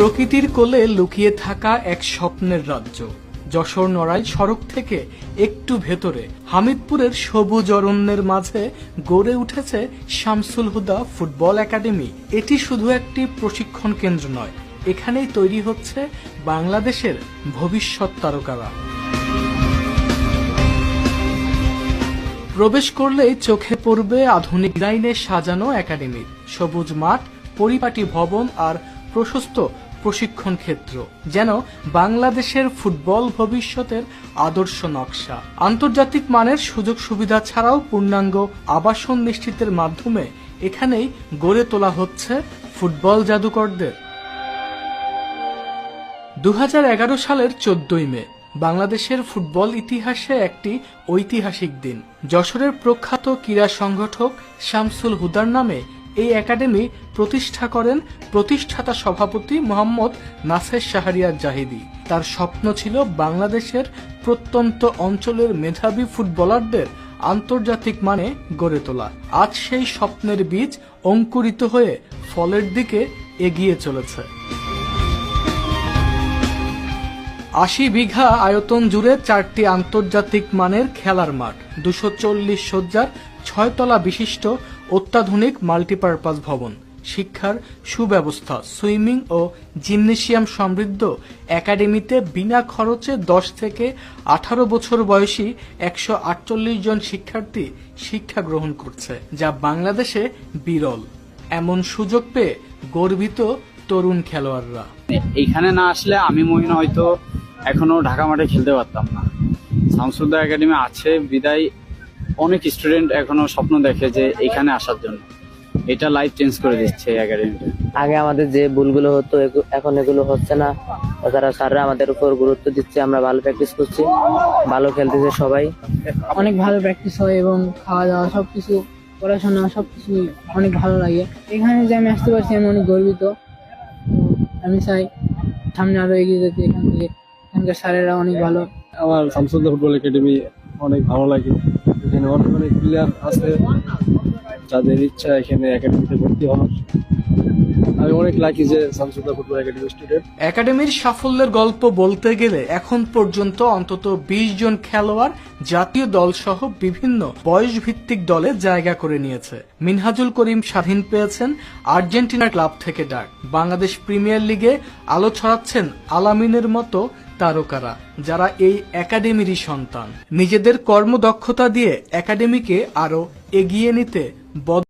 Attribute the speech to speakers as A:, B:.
A: প্রকৃতির কোলে লুকিয়ে থাকা এক স্বপ্নের রাজ্য। যশোর নড়াইল সড়ক থেকে একটু ভেতরে, হামিদপুরের সবুজ অরণ্যের মাঝে গড়ে উঠেছে শামসুল হুদা ফুটবল একাডেমি। এটি শুধু একটি প্রশিক্ষণ কেন্দ্র নয়, এখানেই তৈরি হচ্ছে বাংলাদেশের ভবিষ্যৎ তারকারা। প্রবেশ করলেই চোখে পড়বে আধুনিক ডিজাইনে সাজানো একাডেমির সবুজ মাঠ, পরিপাটি ভবন আর প্রশস্ত প্রশিক্ষণ ক্ষেত্র, যেন বাংলাদেশের ফুটবল ভবিষ্যতের আদর্শ নকশা। আন্তর্জাতিক মানের সুযোগ সুবিধা ছাড়াও পূর্ণাঙ্গ আবাসন নিশ্চিতের মাধ্যমে এখানেই গড়ে তোলা হচ্ছে ফুটবল জাদুকরদের। দু হাজার এগারো সালের চোদ্দই মে, বাংলাদেশের ফুটবল ইতিহাসে একটি ঐতিহাসিক দিন। যশোরের প্রখ্যাত ক্রীড়া সংগঠক শামসুল হুদার নামে এই একাডেমি প্রতিষ্ঠা করেন প্রতিষ্ঠাতা সভাপতি মোহাম্মদ নাসের শাহরিয়ার জাহিদি। তার স্বপ্ন ছিল বাংলাদেশের প্রত্যন্ত অঞ্চলের মেধাবী ফুটবলারদের আন্তর্জাতিক মানে গড়ে তোলা। আজ সেই স্বপ্নের বীজ অঙ্কুরিত হয়ে ফলের দিকে এগিয়ে চলেছে। আশি বিঘা আয়তন জুড়ে চারটি আন্তর্জাতিক মানের খেলার মাঠ, দুশো চল্লিশ সজ্জার ছয়তলা বিশিষ্ট অত্যাধুনিক মাল্টিপারপাস ভবন, শিক্ষার সুব্যবস্থা, সুইমিং ও জিমনেশিয়াম সমৃদ্ধ, একাডেমিতে বিনা খরচে দশ থেকে আঠারো বছর বয়সী একশো আটচল্লিশ জন শিক্ষার্থী শিক্ষা গ্রহণ করছে, যা বাংলাদেশে বিরল। এমন সুযোগ পেয়ে গর্বিত তরুণ খেলোয়াড়রা।
B: এইখানে না আসলে আমি মনে হয়তো এখনও ঢাকা মাঠে খেলতে পারতাম না। শামসুদ্দা একাডেমি আছে, বিদায় অনেক স্টুডেন্ট এখনও স্বপ্ন দেখে যে এখানে আসার জন্য। এটা লাইফ চেঞ্জ করে দিচ্ছে একাডেমিটা
C: আগে আমাদের যে ভুলগুলো হতো এখন এগুলো হচ্ছে না। তাছাড়া স্যাররা আমাদের উপর গুরুত্ব দিচ্ছে আমরা ভালো প্র্যাকটিস করছি ভালো খেলতেছে সবাই।
D: অনেক ভালো প্র্যাকটিস হয় এবং খাওয়া দাওয়া সবকিছু পড়াশোনা সবকিছু অনেক ভালো লাগে। এখানে যে আমি আসতে পারছি আমি অনেক গর্বিত। আমি চাই সামনে আরও এগিয়ে যেতে এখান থেকে। এখানকার স্যারেরা অনেক ভালো।
E: আমার শামসুদ্দা ফুটবল একাডেমি অনেক ভালো লাগে। এখানে অনেক অনেক প্লেয়ার আছে যাদের ইচ্ছা এখানে একাডেমিতে ভর্তি হওয়ার। অনেক লাকি যে শামসুদ্দা ফুটবল একাডেমি স্টুডেন্ট
A: একাডেমির সাফল্যের গল্প বলতে গেলে এখন পর্যন্ত অন্তত ২০ জন খেলোয়াড় জাতীয় দল সহ বিভিন্ন বয়স ভিত্তিক দলে জায়গা করে নিয়েছে। মিনহাজুল করিম স্বাধীন পেয়েছেন আর্জেন্টিনা ক্লাব থেকে ডাক। বাংলাদেশ প্রিমিয়ার লিগে আলো ছড়াচ্ছেন আলামিনের মতো তারকারা, যারা এই একাডেমিরই সন্তান। নিজেদের কর্মদক্ষতা দিয়ে একাডেমিকে আরও এগিয়ে নিতে বদ্ধ